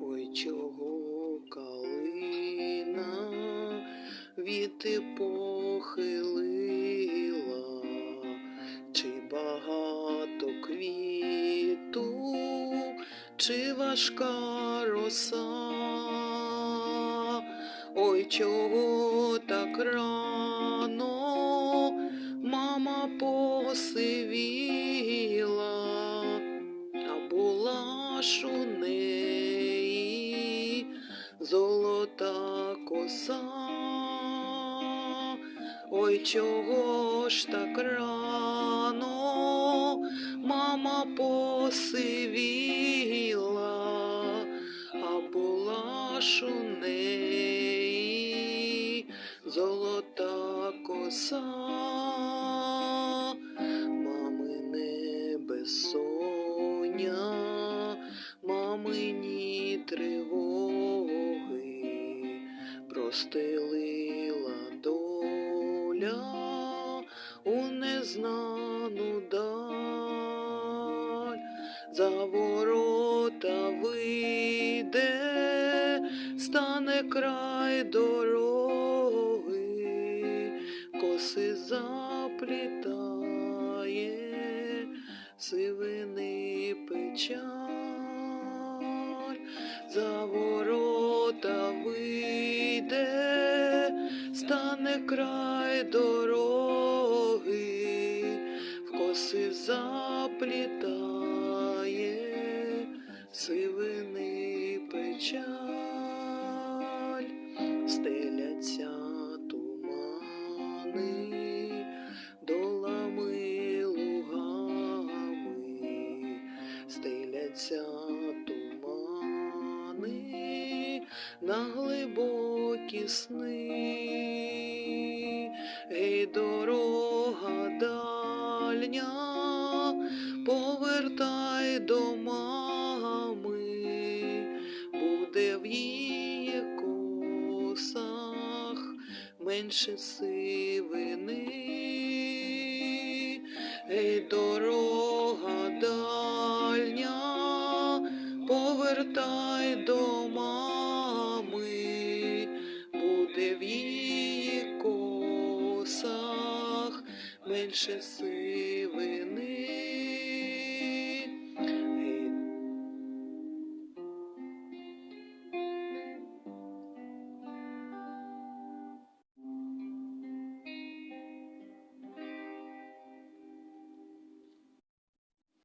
Ой, чого калина віти похилила, чи багато квіту, чи важка роса, ой, чого так рано мама посивіла, була ж у неї золота коса. Ой, чого ж так рано мама посивіла, а була ж простелила доля у незнану даль, за ворота вийде, стане край дороги, коси заплітає, сивини печаль, край дороги, в коси заплітає, сивини печаль, стеляться тумани, долами лугами, стеляться тумани на глибокі сни, повертай до мами, буде в її косах менше сивини. Ей, дорога дальня, повертай до мами, буде в її косах менше сивини.